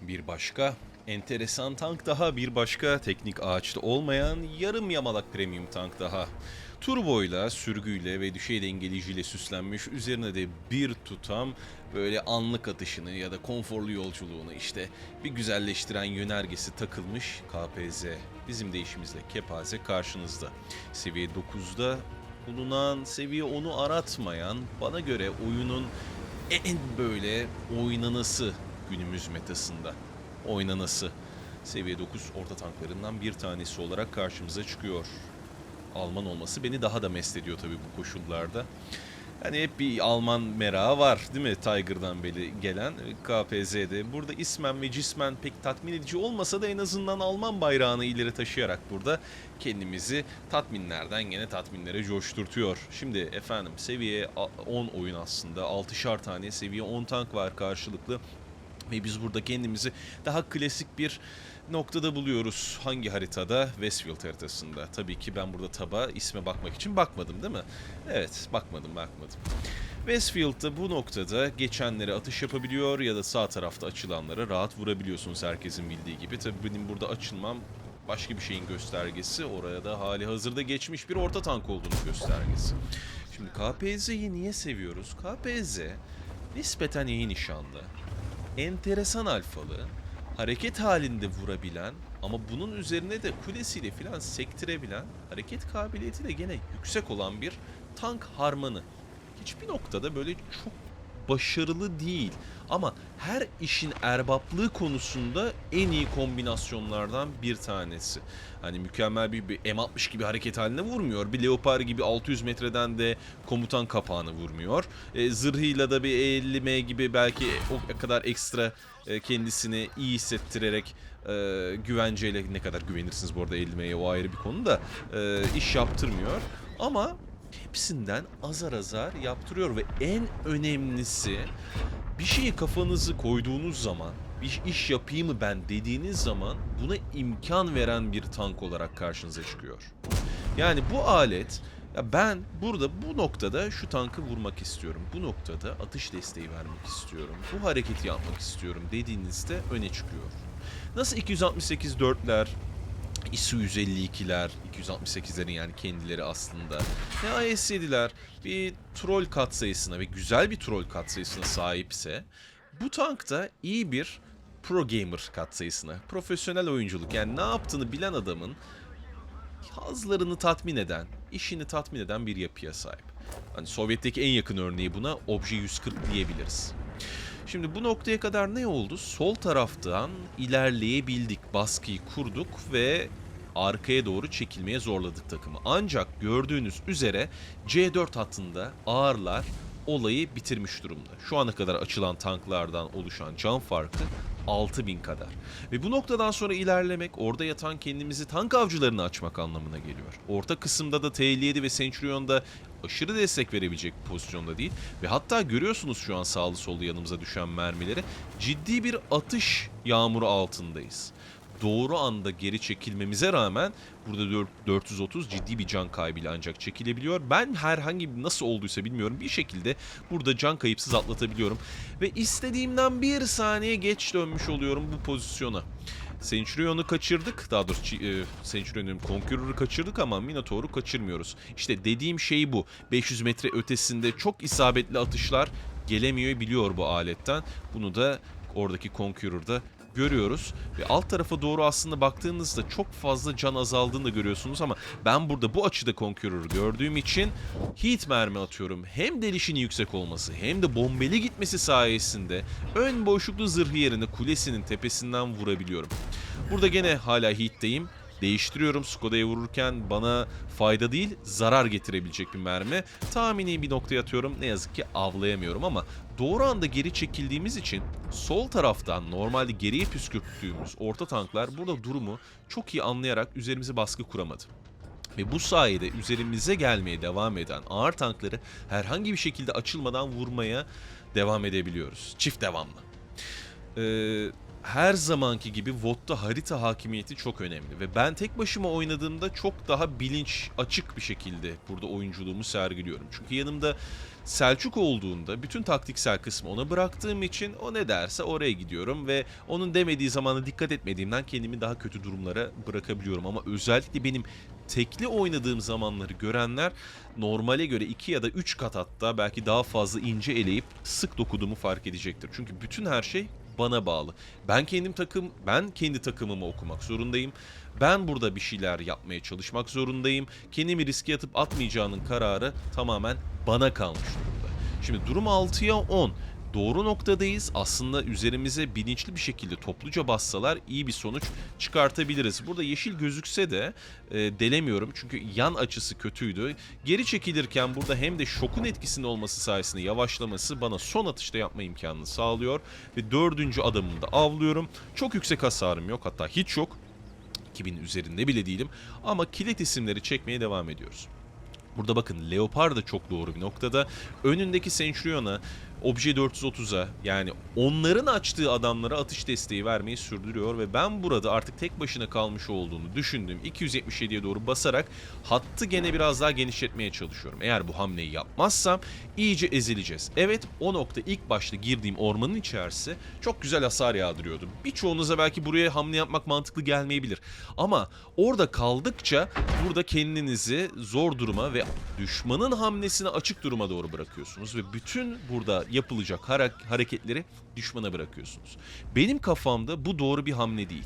bir başka enteresan tank daha, bir başka teknik ağaçta olmayan yarım yamalak premium tank daha. Turboyla, sürgüyle ve düşey dengeleyiciyle süslenmiş, üzerine de bir tutam böyle anlık atışını ya da konforlu yolculuğunu işte bir güzelleştiren yönergesi takılmış KPZ. Bizim deyişimizle kepaze karşınızda. Seviye 9'da bulunan, seviye 10'u aratmayan, bana göre oyunun en böyle oynanası günümüz metasında. Oynanası. Seviye 9 orta tanklarından bir tanesi olarak karşımıza çıkıyor. Alman olması beni daha da mest ediyor tabii bu koşullarda. Hani hep bir Alman merağı var değil mi Tiger'dan beri gelen KPZ'de. Burada ismen ve cismen pek tatmin edici olmasa da en azından Alman bayrağını ileri taşıyarak burada kendimizi tatminlerden gene tatminlere coşturtuyor. Şimdi efendim seviye 10 oyun aslında 6'şar tane seviye 10 tank var karşılıklı. Ve biz burada kendimizi daha klasik bir noktada buluyoruz. Hangi haritada? Westfield haritasında. Tabii ki ben burada taba isme bakmak için bakmadım değil mi? Evet bakmadım bakmadım. Westfield'da bu noktada geçenlere atış yapabiliyor ya da sağ tarafta açılanlara rahat vurabiliyorsunuz herkesin bildiği gibi. Tabii benim burada açılmam başka bir şeyin göstergesi. Oraya da hali hazırda geçmiş bir orta tank olduğunu göstergesi. Şimdi KPZ'yi niye seviyoruz? KPZ nispeten iyi nişanda enteresan alfalı, hareket halinde vurabilen ama bunun üzerine de kulesiyle filan sektirebilen, hareket kabiliyeti de gene yüksek olan bir tank harmanı. Hiçbir noktada böyle çok başarılı değil ama her işin erbaplığı konusunda en iyi kombinasyonlardan bir tanesi. Hani mükemmel bir, bir M60 gibi hareket haline vurmuyor. Bir Leopard gibi 600 metreden de komutan kapağını vurmuyor. E, zırhıyla da bir 50M gibi belki o kadar ekstra e, kendisini iyi hissettirerek e, güvenceyle ne kadar güvenirsiniz bu arada 50M'ye o ayrı bir konu da e, iş yaptırmıyor. Ama hepsinden azar azar yaptırıyor ve en önemlisi bir şeyi kafanızı koyduğunuz zaman bir iş yapayım mı ben dediğiniz zaman buna imkan veren bir tank olarak karşınıza çıkıyor. Yani bu alet ya ben burada bu noktada şu tankı vurmak istiyorum. Bu noktada atış desteği vermek istiyorum. Bu hareketi yapmak istiyorum dediğinizde öne çıkıyor. Nasıl 268 4'ler, ISU 152'ler, 268'lerin yani kendileri aslında. Ne IS-7'ler bir troll katsayısına ve güzel bir troll katsayısına sahipse bu tank da iyi bir pro gamer katsayısına, profesyonel oyunculuk yani ne yaptığını bilen adamın hazlarını tatmin eden, işini tatmin eden bir yapıya sahip. Hani Sovyet'teki en yakın örneği buna Obje 140 diyebiliriz. Şimdi bu noktaya kadar ne oldu? Sol taraftan ilerleyebildik, baskıyı kurduk ve arkaya doğru çekilmeye zorladık takımı. Ancak gördüğünüz üzere C4 hattında ağırlar olayı bitirmiş durumda. Şu ana kadar açılan tanklardan oluşan can farkı 6000 kadar. Ve bu noktadan sonra ilerlemek, orada yatan kendimizi tank avcılarını açmak anlamına geliyor. Orta kısımda da T57 ve Centurion'da aşırı destek verebilecek bir pozisyonda değil. Ve hatta görüyorsunuz şu an sağlı sollu yanımıza düşen mermileri. Ciddi bir atış yağmuru altındayız. Doğru anda geri çekilmemize rağmen burada 4 430 ciddi bir can kaybıyla ancak çekilebiliyor. Ben herhangi nasıl olduysa bilmiyorum bir şekilde burada can kayıpsız atlatabiliyorum. Ve istediğimden bir saniye geç dönmüş oluyorum bu pozisyona. Centurion'u kaçırdık. Daha doğrusu e, Centurion'un Conqueror'ı kaçırdık ama Minotaur'u kaçırmıyoruz. İşte dediğim şey bu. 500 metre ötesinde çok isabetli atışlar gelemiyor biliyor bu aletten. Bunu da oradaki Conqueror'da görüyoruz. Ve alt tarafa doğru aslında baktığınızda çok fazla can azaldığını da görüyorsunuz ama ben burada bu açıda Conqueror'ı gördüğüm için heat mermi atıyorum. Hem delişinin yüksek olması hem de bombeli gitmesi sayesinde ön boşluklu zırhı yerine kulesinin tepesinden vurabiliyorum. Burada gene hala heat'teyim. Değiştiriyorum Skoda'ya vururken bana fayda değil zarar getirebilecek bir mermi. Tahmini bir noktaya atıyorum ne yazık ki avlayamıyorum ama doğru anda geri çekildiğimiz için sol taraftan normalde geriye püskürttüğümüz orta tanklar burada durumu çok iyi anlayarak üzerimize baskı kuramadı. Ve bu sayede üzerimize gelmeye devam eden ağır tankları herhangi bir şekilde açılmadan vurmaya devam edebiliyoruz. Çift devamlı. Ee, her zamanki gibi VOD'da harita hakimiyeti çok önemli ve ben tek başıma oynadığımda çok daha bilinç açık bir şekilde burada oyunculuğumu sergiliyorum. Çünkü yanımda Selçuk olduğunda bütün taktiksel kısmı ona bıraktığım için o ne derse oraya gidiyorum ve onun demediği zamana dikkat etmediğimden kendimi daha kötü durumlara bırakabiliyorum. Ama özellikle benim tekli oynadığım zamanları görenler normale göre 2 ya da 3 kat hatta belki daha fazla ince eleyip sık dokuduğumu fark edecektir. Çünkü bütün her şey bana bağlı. Ben kendim takım, ben kendi takımımı okumak zorundayım. Ben burada bir şeyler yapmaya çalışmak zorundayım. Kendimi riske atıp atmayacağının kararı tamamen bana kalmış durumda. Şimdi durum 6'ya 10. Doğru noktadayız. Aslında üzerimize bilinçli bir şekilde topluca bassalar iyi bir sonuç çıkartabiliriz. Burada yeşil gözükse de e, delemiyorum çünkü yan açısı kötüydü. Geri çekilirken burada hem de şokun etkisinde olması sayesinde yavaşlaması bana son atışta yapma imkanını sağlıyor. Ve dördüncü adamımı da avlıyorum. Çok yüksek hasarım yok hatta hiç yok. 2000'in üzerinde bile değilim. Ama kilit isimleri çekmeye devam ediyoruz. Burada bakın Leopard da çok doğru bir noktada. Önündeki Centurion'a, Obje 430'a yani onların açtığı adamlara atış desteği vermeyi sürdürüyor ve ben burada artık tek başına kalmış olduğunu düşündüğüm 277'ye doğru basarak hattı gene biraz daha genişletmeye çalışıyorum. Eğer bu hamleyi yapmazsam iyice ezileceğiz. Evet o nokta ilk başta girdiğim ormanın içerisi çok güzel hasar yağdırıyordu. Birçoğunuza belki buraya hamle yapmak mantıklı gelmeyebilir. Ama orada kaldıkça burada kendinizi zor duruma ve düşmanın hamlesine açık duruma doğru bırakıyorsunuz ve bütün burada yapılacak hareketleri düşmana bırakıyorsunuz. Benim kafamda bu doğru bir hamle değil.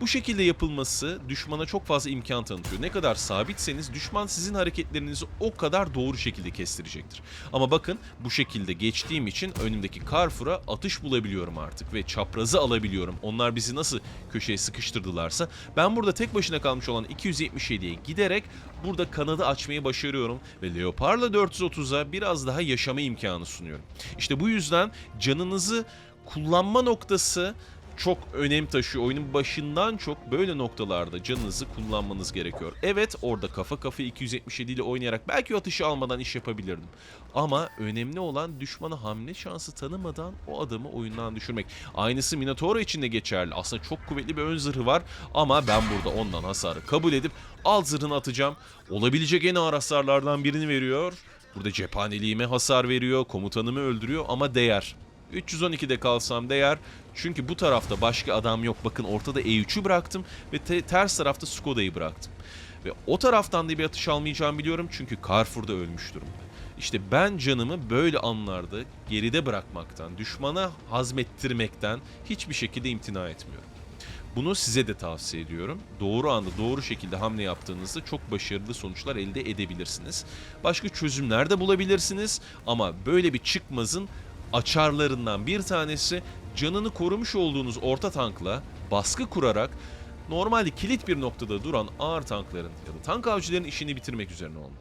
Bu şekilde yapılması düşmana çok fazla imkan tanıtıyor. Ne kadar sabitseniz düşman sizin hareketlerinizi o kadar doğru şekilde kestirecektir. Ama bakın bu şekilde geçtiğim için önümdeki Carrefour'a atış bulabiliyorum artık ve çaprazı alabiliyorum. Onlar bizi nasıl köşeye sıkıştırdılarsa ben burada tek başına kalmış olan 277'ye giderek burada kanadı açmayı başarıyorum ve Leopard'la 430'a biraz daha yaşama imkanı sunuyorum. İşte bu yüzden canınızı kullanma noktası çok önem taşıyor. Oyunun başından çok böyle noktalarda canınızı kullanmanız gerekiyor. Evet orada kafa kafa 277 ile oynayarak belki atışı almadan iş yapabilirdim. Ama önemli olan düşmana hamle şansı tanımadan o adamı oyundan düşürmek. Aynısı Minotauro için de geçerli. Aslında çok kuvvetli bir ön zırhı var ama ben burada ondan hasarı kabul edip alt zırhını atacağım. Olabilecek en ağır hasarlardan birini veriyor. Burada cephaneliğime hasar veriyor, komutanımı öldürüyor ama değer. 312'de kalsam değer. Çünkü bu tarafta başka adam yok. Bakın ortada E3'ü bıraktım ve te- ters tarafta Skoda'yı bıraktım. Ve o taraftan da bir atış almayacağımı biliyorum çünkü Carrefour'da ölmüş durumda. İşte ben canımı böyle anlarda geride bırakmaktan, düşmana hazmettirmekten hiçbir şekilde imtina etmiyorum. Bunu size de tavsiye ediyorum. Doğru anda doğru şekilde hamle yaptığınızda çok başarılı sonuçlar elde edebilirsiniz. Başka çözümler de bulabilirsiniz ama böyle bir çıkmazın açarlarından bir tanesi canını korumuş olduğunuz orta tankla baskı kurarak normalde kilit bir noktada duran ağır tankların ya da tank avcıların işini bitirmek üzerine olmalı.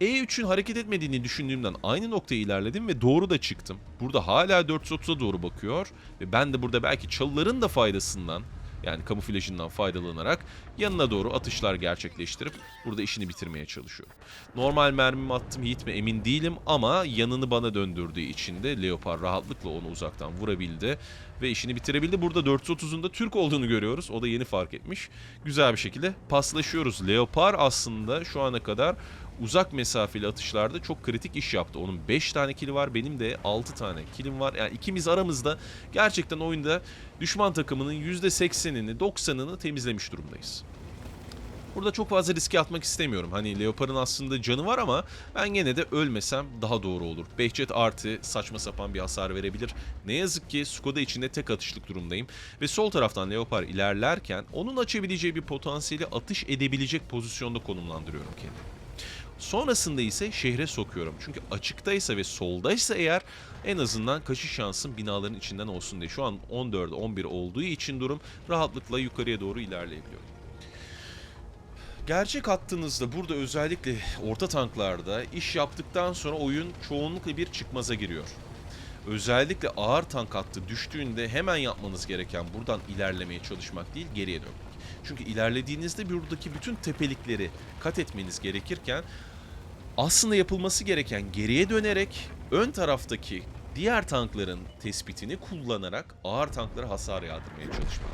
E3'ün hareket etmediğini düşündüğümden aynı noktaya ilerledim ve doğru da çıktım. Burada hala 430'a doğru bakıyor ve ben de burada belki çalıların da faydasından yani kamuflajından faydalanarak yanına doğru atışlar gerçekleştirip burada işini bitirmeye çalışıyorum. Normal mermimi attım hit mi emin değilim ama yanını bana döndürdüğü için de Leopard rahatlıkla onu uzaktan vurabildi ve işini bitirebildi. Burada 430'un da Türk olduğunu görüyoruz. O da yeni fark etmiş. Güzel bir şekilde paslaşıyoruz. Leopard aslında şu ana kadar uzak mesafeli atışlarda çok kritik iş yaptı. Onun 5 tane kili var, benim de 6 tane kilim var. Yani ikimiz aramızda gerçekten oyunda düşman takımının %80'ini, 90'ını temizlemiş durumdayız. Burada çok fazla riske atmak istemiyorum. Hani Leopard'ın aslında canı var ama ben gene de ölmesem daha doğru olur. Behçet artı saçma sapan bir hasar verebilir. Ne yazık ki Skoda içinde tek atışlık durumdayım. Ve sol taraftan Leopard ilerlerken onun açabileceği bir potansiyeli atış edebilecek pozisyonda konumlandırıyorum kendimi. Sonrasında ise şehre sokuyorum. Çünkü açıktaysa ve soldaysa eğer en azından kaçış şansım binaların içinden olsun diye. Şu an 14 11 olduğu için durum rahatlıkla yukarıya doğru ilerleyebiliyorum. Gerçek hattınızda burada özellikle orta tanklarda iş yaptıktan sonra oyun çoğunlukla bir çıkmaza giriyor. Özellikle ağır tank hattı düştüğünde hemen yapmanız gereken buradan ilerlemeye çalışmak değil geriye dönmek. Çünkü ilerlediğinizde buradaki bütün tepelikleri kat etmeniz gerekirken aslında yapılması gereken geriye dönerek ön taraftaki diğer tankların tespitini kullanarak ağır tanklara hasar yağdırmaya çalışmak.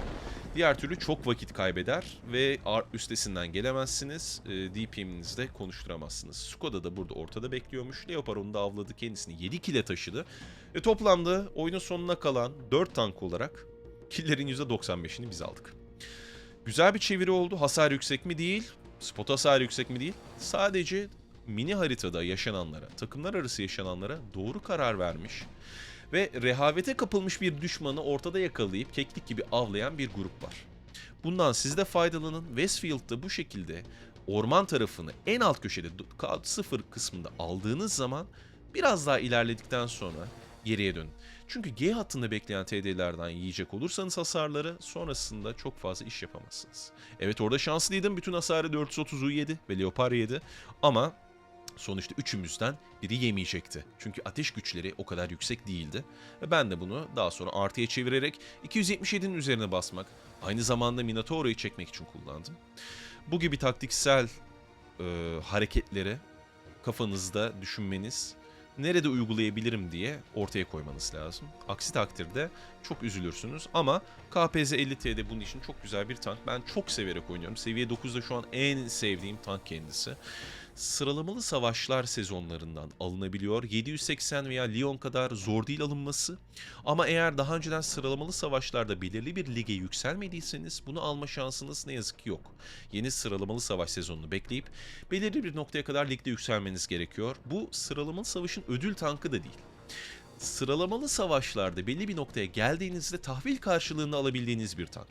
Diğer türlü çok vakit kaybeder ve üstesinden gelemezsiniz. E, DPM'inizi de konuşturamazsınız. Skoda da burada ortada bekliyormuş. Leopard onu da avladı. Kendisini 7 kile taşıdı. Ve toplamda oyunun sonuna kalan 4 tank olarak killerin %95'ini biz aldık. Güzel bir çeviri oldu. Hasar yüksek mi değil. Spot hasar yüksek mi değil. Sadece mini haritada yaşananlara, takımlar arası yaşananlara doğru karar vermiş ve rehavete kapılmış bir düşmanı ortada yakalayıp keklik gibi avlayan bir grup var. Bundan siz de faydalanın. Westfield'da bu şekilde orman tarafını en alt köşede kağıt sıfır kısmında aldığınız zaman biraz daha ilerledikten sonra geriye dönün. Çünkü G hattında bekleyen TD'lerden yiyecek olursanız hasarları sonrasında çok fazla iş yapamazsınız. Evet orada şanslıydım. Bütün hasarı 430'u yedi ve Leopard yedi. Ama sonuçta üçümüzden biri yemeyecekti. Çünkü ateş güçleri o kadar yüksek değildi. Ve ben de bunu daha sonra artıya çevirerek 277'nin üzerine basmak, aynı zamanda Minotaur'u çekmek için kullandım. Bu gibi taktiksel e, hareketleri kafanızda düşünmeniz, nerede uygulayabilirim diye ortaya koymanız lazım. Aksi takdirde çok üzülürsünüz ama KPZ 50T'de bunun için çok güzel bir tank. Ben çok severek oynuyorum. Seviye 9'da şu an en sevdiğim tank kendisi. Sıralamalı savaşlar sezonlarından alınabiliyor. 780 veya Lyon kadar zor değil alınması. Ama eğer daha önceden sıralamalı savaşlarda belirli bir lige yükselmediyseniz bunu alma şansınız ne yazık ki yok. Yeni sıralamalı savaş sezonunu bekleyip belirli bir noktaya kadar ligde yükselmeniz gerekiyor. Bu sıralamalı savaşın ödül tankı da değil. Sıralamalı savaşlarda belli bir noktaya geldiğinizde tahvil karşılığında alabildiğiniz bir tank.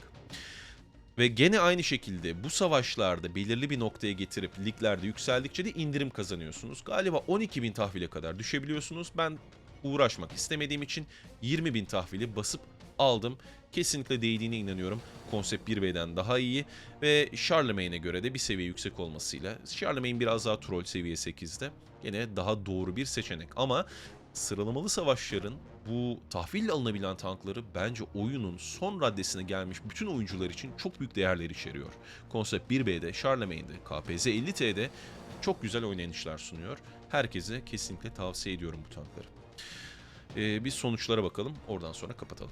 Ve gene aynı şekilde bu savaşlarda belirli bir noktaya getirip liglerde yükseldikçe de indirim kazanıyorsunuz. Galiba 12 bin tahvile kadar düşebiliyorsunuz. Ben uğraşmak istemediğim için 20 bin tahvili basıp aldım. Kesinlikle değdiğine inanıyorum. Konsept 1V'den daha iyi ve Charlemagne'e göre de bir seviye yüksek olmasıyla Charlemagne biraz daha troll seviye 8'de. Gene daha doğru bir seçenek ama sıralamalı savaşların bu tahville alınabilen tankları bence oyunun son raddesine gelmiş bütün oyuncular için çok büyük değerler içeriyor. Konsept 1B'de, Charlemagne'de, KPZ 50T'de çok güzel oynanışlar sunuyor. Herkese kesinlikle tavsiye ediyorum bu tankları. Ee, biz sonuçlara bakalım. Oradan sonra kapatalım.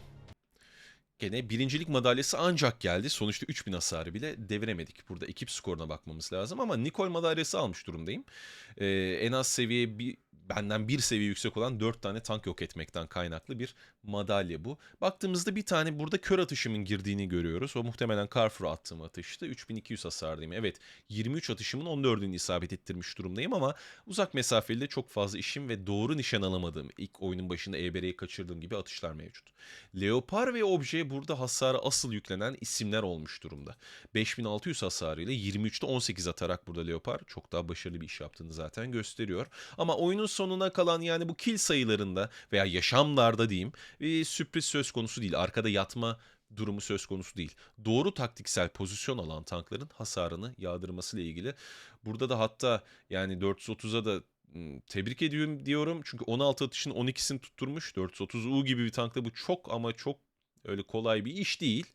Gene birincilik madalyası ancak geldi. Sonuçta 3000 hasarı bile deviremedik. Burada ekip skoruna bakmamız lazım ama Nikol madalyası almış durumdayım. Ee, en az seviye bir benden bir seviye yüksek olan 4 tane tank yok etmekten kaynaklı bir madalya bu. Baktığımızda bir tane burada kör atışımın girdiğini görüyoruz. O muhtemelen Carrefour'a attığım atıştı. 3200 hasardayım. Evet 23 atışımın 14'ünü isabet ettirmiş durumdayım ama uzak mesafeli de çok fazla işim ve doğru nişan alamadığım, ilk oyunun başında EBR'yi kaçırdığım gibi atışlar mevcut. Leopard ve Obje burada hasara asıl yüklenen isimler olmuş durumda. 5600 hasarıyla 23'te 18 atarak burada Leopard çok daha başarılı bir iş yaptığını zaten gösteriyor. Ama oyunun sonuna kalan yani bu kill sayılarında veya yaşamlarda diyeyim bir sürpriz söz konusu değil. Arkada yatma durumu söz konusu değil. Doğru taktiksel pozisyon alan tankların hasarını yağdırmasıyla ilgili. Burada da hatta yani 430'a da tebrik ediyorum diyorum. Çünkü 16 atışın 12'sini tutturmuş. 430U gibi bir tankta bu çok ama çok öyle kolay bir iş değil.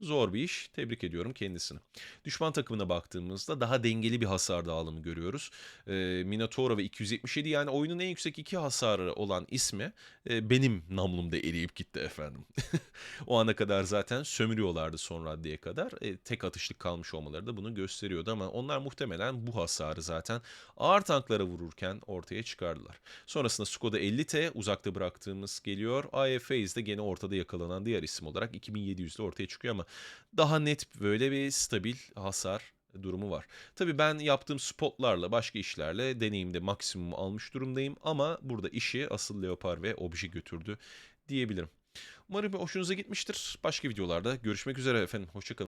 Zor bir iş. Tebrik ediyorum kendisini. Düşman takımına baktığımızda daha dengeli bir hasar dağılımı görüyoruz. Ee, Minotauro ve 277 yani oyunun en yüksek iki hasarı olan ismi e, benim namlumda eriyip gitti efendim. o ana kadar zaten sömürüyorlardı son raddeye kadar. E, tek atışlık kalmış olmaları da bunu gösteriyordu ama onlar muhtemelen bu hasarı zaten ağır tanklara vururken ortaya çıkardılar. Sonrasında Skoda 50T uzakta bıraktığımız geliyor. AFA's de gene ortada yakalanan diğer isim olarak 2700'de ortaya çıkıyor ama daha net böyle bir stabil hasar durumu var. Tabii ben yaptığım spotlarla başka işlerle deneyimde maksimum almış durumdayım ama burada işi asıl Leopard ve Obje götürdü diyebilirim. Umarım hoşunuza gitmiştir. Başka videolarda görüşmek üzere efendim. Hoşçakalın.